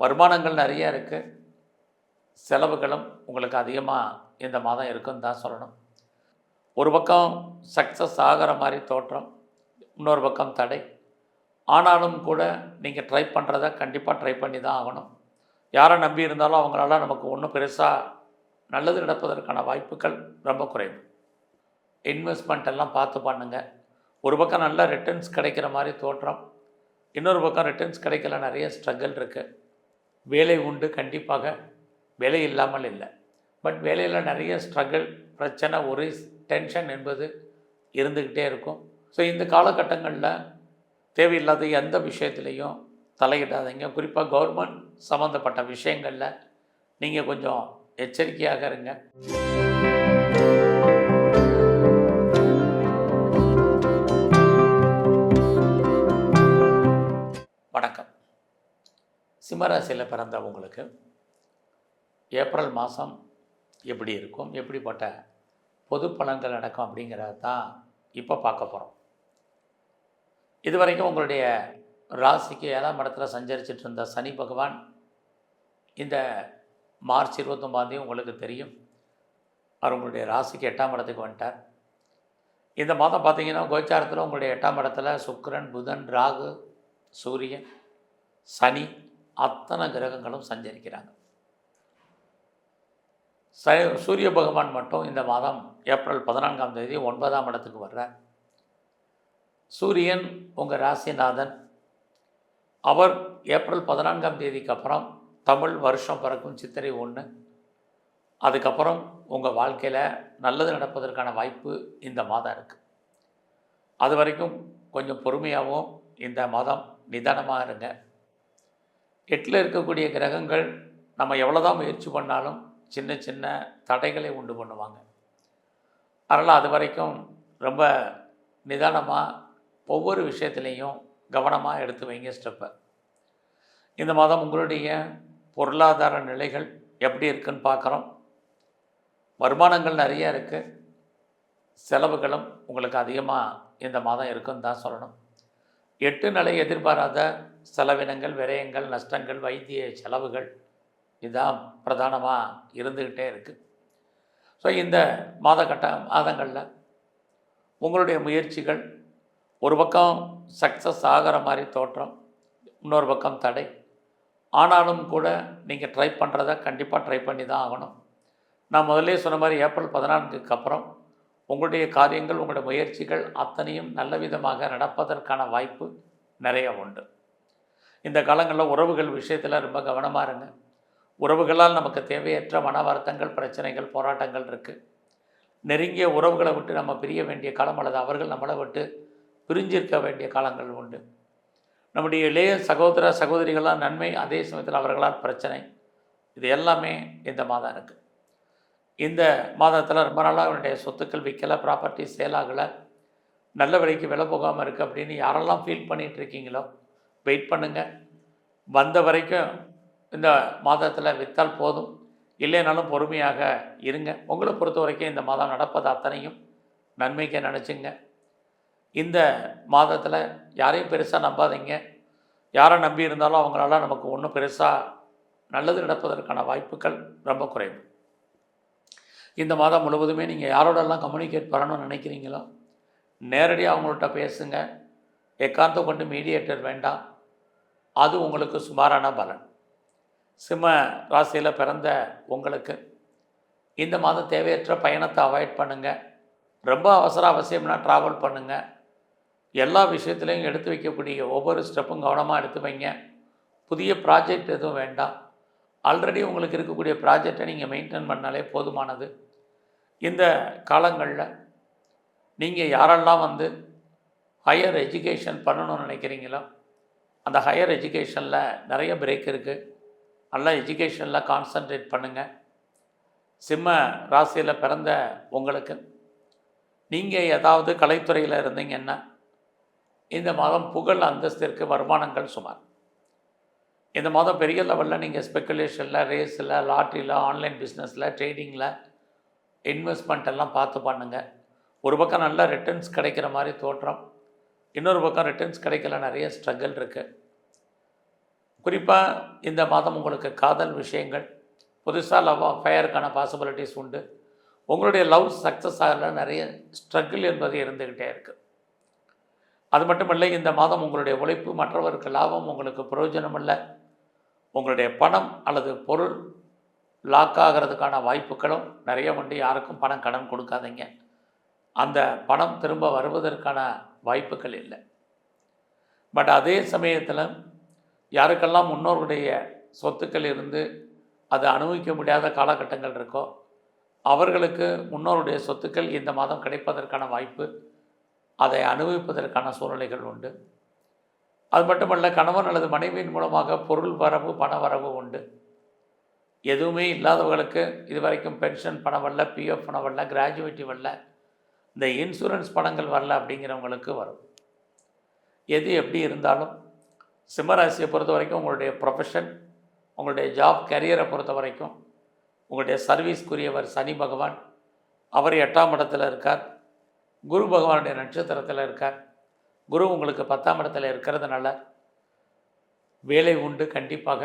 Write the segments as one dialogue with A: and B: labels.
A: வருமானங்கள் நிறைய இருக்குது செலவுகளும் உங்களுக்கு அதிகமாக இந்த மாதம் இருக்குன்னு தான் சொல்லணும். ஒரு பக்கம் சக்ஸஸ் ஆகிற மாதிரி தோற்றம் இன்னொரு பக்கம் தடை. ஆனாலும் கூட நீங்கள் ட்ரை பண்ணுறத கண்டிப்பாக ட்ரை பண்ணி தான் ஆகணும். யாரை நம்பி இருந்தாலும் அவங்களால நமக்கு ஒன்றும் பெருசாக நல்லது நடப்பதற்கான வாய்ப்புகள் ரொம்ப குறைவு. இன்வெஸ்ட்மெண்ட் எல்லாம் பார்த்து பண்ணுங்கள் ஒரு பக்கம் நல்ல ரிட்டர்ன்ஸ் கிடைக்கிற மாதிரி தோற்றம் இன்னொரு பக்கம் ரிட்டர்ன்ஸ் கிடைக்கல நிறைய ஸ்ட்ரகிள் இருக்குது வேலை உண்டு கண்டிப்பாக. வேலை இல்லாமல் இல்லை. பட் வேலையில் நிறைய ஸ்ட்ரகிள் பிரச்சனை ஒரு டென்ஷன் என்பது இருந்துக்கிட்டே இருக்கும். ஸோ இந்த காலகட்டங்களில் தேவையில்லாத எந்த விஷயத்துலையும் தலையிடாதீங்க. குறிப்பாக கவர்மெண்ட் சம்மந்தப்பட்ட விஷயங்களில் நீங்கள் கொஞ்சம் எச்சரிக்கையாக இருங்க. சிம்மராசியில் பிறந்த உங்களுக்கு ஏப்ரல் மாதம் எப்படி இருக்கும் எப்படிப்பட்ட பொது பலன்கள் நடக்கும் அப்படிங்கிறத தான் இப்போ பார்க்க போகிறோம் இது வரைக்கும் உங்களுடைய ராசிக்கு ஏழாம் இடத்துல சஞ்சரிச்சிட்டு இருந்த சனி பகவான் இந்த மார்ச் இருபத்தொம்பதாந்தேதி உங்களுக்கு தெரியும். அவர் உங்களுடைய ராசிக்கு எட்டாம் இடத்துக்கு வந்துட்டார். இந்த மாதம் பார்த்தீங்கன்னா கோச்சாரத்தில் உங்களுடைய எட்டாம் இடத்துல சுக்கரன் புதன் ராகு சூரியன் சனி அத்தனை கிரகங்களும் சஞ்சரிக்கிறாங்க. சூரிய பகவான் மட்டும் இந்த மாதம் ஏப்ரல் பதினான்காம் தேதி ஒன்பதாம் இடத்துக்கு வர்றார். சூரியன் உங்கள் ராசிநாதன். அவர் ஏப்ரல் பதினான்காம் தேதிக்கு அப்புறம் தமிழ் வருஷம் பிறக்கும் சித்திரை ஒன்று அதுக்கப்புறம் உங்கள் வாழ்க்கையில் நல்லது நடப்பதற்கான வாய்ப்பு இந்த மாதம் இருக்குது அது வரைக்கும் கொஞ்சம் பொறுமையாகவும் இந்த மாதம் நிதானமாக இருங்க. எட்டில் இருக்கக்கூடிய கிரகங்கள் நம்ம எவ்வளோதான் முயற்சி பண்ணாலும் சின்ன சின்ன தடைகளை உண்டு பண்ணுவாங்க. அதனால் அது வரைக்கும் ரொம்ப நிதானமாக ஒவ்வொரு விஷயத்துலேயும் கவனமாக எடுத்து வைங்க ஸ்டெப்பை. இந்த மாதம் உங்களுடைய பொருளாதார நிலைகள் எப்படி இருக்குன்னு பார்க்குறோம். வருமானங்கள் நிறைய இருக்குது செலவுகளும் உங்களுக்கு அதிகமாக இந்த மாதம் இருக்குன்னு தான் சொல்லணும். எட்டு நிலை எதிர்பாராத செலவினங்கள் விரயங்கள் நஷ்டங்கள் வைத்திய செலவுகள் இதான் பிரதானமாக இருந்துக்கிட்டே இருக்குது ஸோ இந்த மாதக்கட்ட மாதங்களில் உங்களுடைய முயற்சிகள் ஒரு பக்கம் சக்ஸஸ் ஆகிற மாதிரி தோற்றம் இன்னொரு பக்கம் தடை. ஆனாலும் கூட நீங்கள் ட்ரை பண்ணுறத கண்டிப்பாக ட்ரை பண்ணி தான் ஆகணும். நான் முதல்ல சொன்ன மாதிரி ஏப்ரல் பதினான்குக்கு அப்புறம் உங்களுடைய காரியங்கள் உங்களுடைய முயற்சிகள் அத்தனையும் நல்ல விதமாக நடப்பதற்கான வாய்ப்பு நிறைய உண்டு. இந்த காலங்களில் உறவுகள் விஷயத்தில் ரொம்ப கவனமாக இருங்க. உறவுகளால் நமக்கு தேவையற்ற மன வருத்தங்கள் பிரச்சனைகள் போராட்டங்கள் இருக்குது நெருங்கிய உறவுகளை விட்டு நம்ம பிரிய வேண்டிய காலம் அல்லது அவர்கள் நம்மளை விட்டு பிரிஞ்சிருக்க வேண்டிய காலங்கள் உண்டு. நம்முடைய இளைய சகோதர சகோதரிகளால் நன்மை அதே சமயத்தில் அவர்களால் பிரச்சனை இது எல்லாமே இந்த மாதம் இருக்குது இந்த மாதத்தில் ரொம்ப நாளாக அவனுடைய சொத்துக்கள் விற்கலை ப்ராப்பர்ட்டி சேல் ஆகலை. நல்ல விலைக்கு விலை போகாமல் இருக்குது அப்படின்னு யாரெல்லாம் ஃபீல் பண்ணிகிட்டு இருக்கீங்களோ வெயிட் பண்ணுங்கள் வந்த வரைக்கும் இந்த மாதத்தில் விற்றால் போதும். இல்லைனாலும் பொறுமையாக இருங்க. உங்களை பொறுத்த வரைக்கும் இந்த மாதம் நடப்பது அத்தனையும். நன்மைக்கு நினச்சிங்க. இந்த மாதத்தில் யாரையும் பெருசாக நம்பாதீங்க. யாரை நம்பி இருந்தாலும் அவங்களால நமக்கு ஒன்றும் பெருசாக நல்லது நடப்பதற்கான வாய்ப்புகள் ரொம்ப குறைவு. இந்த மாதம் முழுவதுமே நீங்கள் யாரோடெல்லாம் கம்யூனிகேட் பண்ணணும்னு நினைக்கிறீங்களோ நேரடியாக அவங்கள்ட்ட பேசுங்க. எக்காந்தம் கொண்டு மீடியேட்டர் வேண்டாம். அது உங்களுக்கு சுமாரான பலன். சிம்ம ராசியில் பிறந்த உங்களுக்கு இந்த மாதம் தேவையற்ற பயணத்தை அவாய்ட் பண்ணுங்கள் ரொம்ப அவசர அவசியம்னா ட்ராவல் பண்ணுங்கள் எல்லா விஷயத்துலையும் எடுத்து வைக்கக்கூடிய ஒவ்வொரு ஸ்டெப்பும் கவனமாக எடுத்து வைங்க. புதிய ப்ராஜெக்ட் எதுவும் வேண்டாம். ஆல்ரெடி உங்களுக்கு இருக்கக்கூடிய ப்ராஜெக்டை நீங்கள் மெயின்டைன் பண்ணாலே போதுமானது. இந்த காலங்களில் நீங்கள் யாரெல்லாம் வந்து ஹையர் எஜுகேஷன் பண்ணணும்னு நினைக்கிறீங்களோ அந்த ஹையர் எஜுகேஷனில் நிறைய பிரேக் இருக்குது நல்லா எஜுகேஷனில் கான்சன்ட்ரேட் பண்ணுங்கள் சிம்ம ராசியில் பிறந்த உங்களுக்கு நீங்கள் ஏதாவது கலைத்துறையில் இருந்தீங்கன்னா இந்த மாதம் புகழ் அந்தஸ்திற்கு வருமானங்கள் சுமார். இந்த மாதம் பெரிய லெவலில் நீங்கள் ஸ்பெக்குலேஷனில் ரேஸில் லாட்ரியில் ஆன்லைன் பிஸ்னஸில் ட்ரேடிங்கில் இன்வெஸ்ட்மெண்ட் எல்லாம் பார்த்து பண்ணுங்கள் ஒரு பக்கம் நல்லா ரிட்டர்ன்ஸ் கிடைக்கிற மாதிரி தோற்றம். இன்னொரு பக்கம் ரிட்டர்ன்ஸ் கிடைக்கல நிறைய ஸ்ட்ரகிள் இருக்குது குறிப்பாக இந்த மாதம் உங்களுக்கு காதல் விஷயங்கள். புதுசாக லவ் அஃபயருக்கான பாசிபிலிட்டிஸ் உண்டு. உங்களுடைய லவ் சக்ஸஸ் ஆகல நிறைய ஸ்ட்ரகிள் என்பது இருந்துக்கிட்டே இருக்குது அது மட்டும் இல்லை இந்த மாதம் உங்களுடைய உழைப்பு மற்றவருக்கு லாபம் உங்களுக்கு பிரயோஜனம் இல்லை உங்களுடைய பணம் அல்லது பொருள் லாக் ஆகிறதுக்கான வாய்ப்புகளும் நிறைய உண்டு. யாருக்கும் பணம் கடன் கொடுக்காதீங்க. அந்த பணம் திரும்ப வருவதற்கான வாய்ப்புகள் இல்லை. பட் அதே சமயத்தில் யாருக்கெல்லாம் முன்னோருடைய சொத்துக்கள் இருந்து அதை அனுபவிக்க முடியாத காலகட்டங்கள் இருக்கோ அவர்களுக்கு முன்னோருடைய சொத்துக்கள் இந்த மாதம் கிடைப்பதற்கான வாய்ப்பு அதை அனுபவிப்பதற்கான சூழ்நிலைகள் உண்டு. அது மட்டுமல்ல கணவன் அல்லது மனைவியின் மூலமாக பொருள் வரவு பண வரவு உண்டு. எதுவுமே இல்லாதவர்களுக்கு இது வரைக்கும் பென்ஷன் பணம் வரல பிஎஃப் பணம் வரல கிராஜுவேட்டி வரல இந்த இன்சூரன்ஸ் பணங்கள் வரல அப்படிங்கிறவங்களுக்கு வரும். எது எப்படி இருந்தாலும் சிம்மராசியை பொறுத்த வரைக்கும் உங்களுடைய ப்ரொஃபஷன் உங்களுடைய ஜாப் கரியரை பொறுத்த வரைக்கும் உங்களுடைய சர்வீஸ்க்குரியவர் சனி பகவான் அவர் எட்டாம் இடத்துல இருக்கார் குரு பகவானுடைய நட்சத்திரத்தில் இருக்கார். குரு உங்களுக்கு பத்தாம் இடத்துல இருக்கிறதுனால வேலை உண்டு கண்டிப்பாக.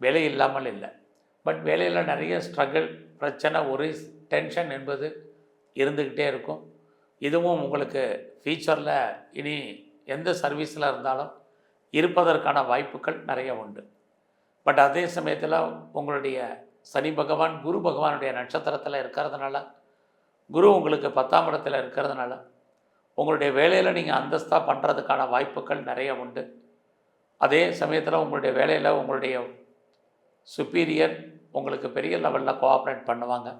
A: வேலை இல்லாமல் இல்லை. பட் வேலையில் நிறைய ஸ்ட்ரகிள் பிரச்சனை ஒரு டென்ஷன் என்பது இருந்துக்கிட்டே இருக்கும். இதுவும் உங்களுக்கு ஃபியூச்சரில் இனி எந்த சர்வீஸில் இருந்தாலும் இருப்பதற்கான வாய்ப்புகள் நிறைய உண்டு. பட் அதே சமயத்தில் உங்களுடைய சனி பகவான் குரு பகவானுடைய நட்சத்திரத்தில் இருக்கிறதுனால குரு உங்களுக்கு பத்தாம் இடத்துல இருக்கிறதுனால உங்களுடைய வேலையில் நீங்கள் அந்தஸ்தாக பண்ணுறதுக்கான வாய்ப்புகள் நிறைய உண்டு. அதே சமயத்தில் உங்களுடைய வேலையில் உங்களுடைய சுப்பீரியர் உங்களுக்கு பெரிய லெவலில் கோஆப்ரேட் பண்ணுவாங்க.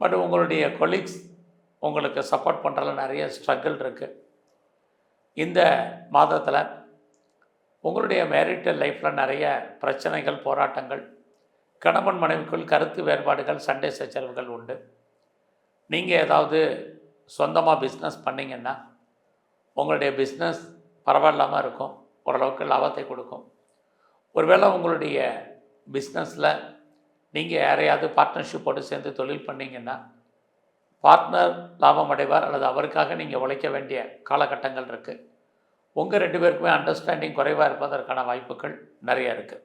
A: பட் உங்களுடைய கொலீக்ஸ் உங்களுக்கு சப்போர்ட் பண்ணுறதுல நிறைய ஸ்ட்ரகிள் இருக்குது இந்த மாதத்தில் உங்களுடைய மேரிட்டல் லைஃப்பில் நிறைய பிரச்சனைகள் போராட்டங்கள் கணவன் மனைவிக்குள் கருத்து வேறுபாடுகள் சண்டை சச்சரவுகள் உண்டு. நீங்கள் ஏதாவது சொந்தமாக பிஸ்னஸ் பண்ணிங்கன்னா உங்களுடைய பிஸ்னஸ் பரவாயில்லாமல் இருக்கும். ஓரளவுக்கு லாபத்தை கொடுக்கும். ஒருவேளை உங்களுடைய பிஸ்னஸில் நீங்கள் யாரையாவது பார்ட்னர்ஷிப்போடு சேர்ந்து தொழில் பண்ணிங்கன்னா பார்ட்னர் லாபம் அடைவார் அல்லது அவருக்காக நீங்கள் உழைக்க வேண்டிய காலகட்டங்கள் இருக்குது உங்கள் ரெண்டு பேருக்குமே அண்டர்ஸ்டாண்டிங் குறைவாக இருப்பதற்கான வாய்ப்புகள் நிறைய இருக்குது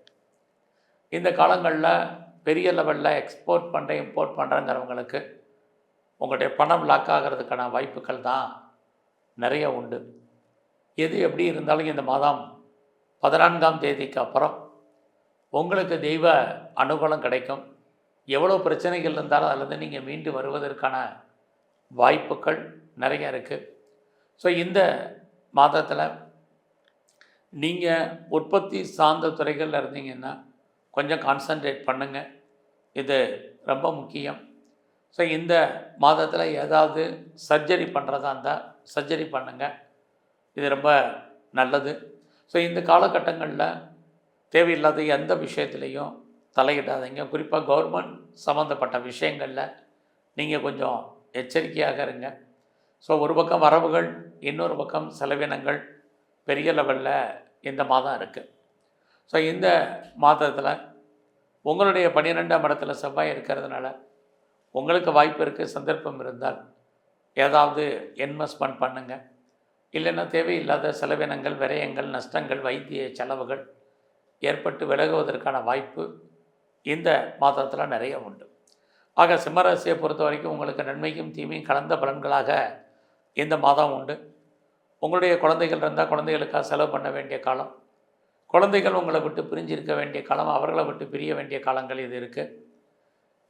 A: இந்த காலங்களில் பெரிய லெவலில் எக்ஸ்போர்ட் பண்ணுற இம்போர்ட் பண்ணுறங்கிறவங்களுக்கு உங்களுடைய பணம் லாக் ஆகிறதுக்கான வாய்ப்புகள் தான் நிறைய உண்டு. எது எப்படி இருந்தாலும் இந்த மாதம் பதினான்காம் தேதிக்கு அப்புறம் உங்களுக்கு தெய்வ அனுகூலம் கிடைக்கும். எவ்வளோ பிரச்சனைகள் இருந்தாலும் அதில் நீங்கள் மீண்டு வருவதற்கான வாய்ப்புகள் நிறைய இருக்குது ஸோ இந்த மாதத்தில் நீங்கள் உற்பத்தி சார்ந்த துறைகளில் இருந்தீங்கன்னா கொஞ்சம் கான்சன்ட்ரேட் பண்ணுங்கள் இது ரொம்ப முக்கியம். ஸோ இந்த மாதத்தில் ஏதாவது சர்ஜரி பண்ணுறதா இருந்தால் சர்ஜரி பண்ணுங்கள் இது ரொம்ப நல்லது. ஸோ இந்த காலகட்டங்களில் தேவையில்லாத எந்த விஷயத்துலேயும் தலையிடாதீங்க. குறிப்பாக கவர்மெண்ட் சம்மந்தப்பட்ட விஷயங்களில் நீங்கள் கொஞ்சம் எச்சரிக்கையாக இருங்க. ஸோ ஒரு பக்கம் வரவுகள் இன்னொரு பக்கம் செலவினங்கள் பெரிய லெவலில் இந்த மாதம் இருக்குது ஸோ இந்த மாதத்தில் உங்களுடைய பன்னிரெண்டாம் இடத்துல செவ்வாய் இருக்கிறதுனால உங்களுக்கு வாய்ப்பு இருக்க சந்தர்ப்பம் இருந்தால் ஏதாவது இன்வெஸ்ட்மெண்ட் பண்ணுங்கள் இல்லைன்னா தேவையில்லாத செலவினங்கள் விரயங்கள் நஷ்டங்கள் வைத்திய செலவுகள் ஏற்பட்டு விலகுவதற்கான வாய்ப்பு இந்த மாதத்தில் நிறைய உண்டு. ஆக சிம்மராசியை பொறுத்த வரைக்கும் உங்களுக்கு நன்மைக்கும் தீமையும் கலந்த பலன்களாக இந்த மாதம் உண்டு. உங்களுடைய குழந்தைகள் இருந்தால் குழந்தைகளுக்காக செலவு பண்ண வேண்டிய காலம். குழந்தைகள் உங்களை விட்டு பிரிஞ்சிருக்க வேண்டிய காலம் அவர்களை விட்டு பிரிய வேண்டிய காலங்கள் இது இருக்குது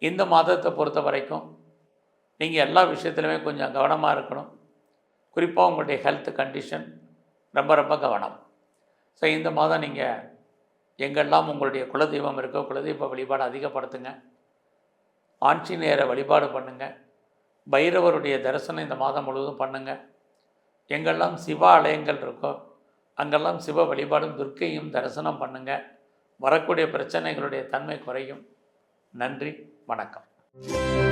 A: இந்த மாதத்தை பொறுத்த வரைக்கும் நீங்கள் எல்லா விஷயத்துலையுமே கொஞ்சம் கவனமாக இருக்கணும். குறிப்பாக உங்களுடைய ஹெல்த் கண்டிஷன் ரொம்ப ரொம்ப கவனம். ஸோ இந்த மாதம் நீங்கள் எங்கெல்லாம் உங்களுடைய குலதெய்வம் இருக்கோ குலதெய்வ வழிபாடு அதிகப்படுத்துங்க. ஆஞ்சநேயரை வழிபாடு பண்ணுங்கள் பைரவருடைய தரிசனம் இந்த மாதம் முழுவதும் பண்ணுங்கள் எங்கெல்லாம் சிவ ஆலயங்கள் இருக்கோ அங்கெல்லாம் சிவ வழிபாடும் துர்க்கையும் தரிசனம் பண்ணுங்கள் வரக்கூடிய பிரச்சனைகளுடைய தன்மை குறையும். நன்றி. வணக்கம்.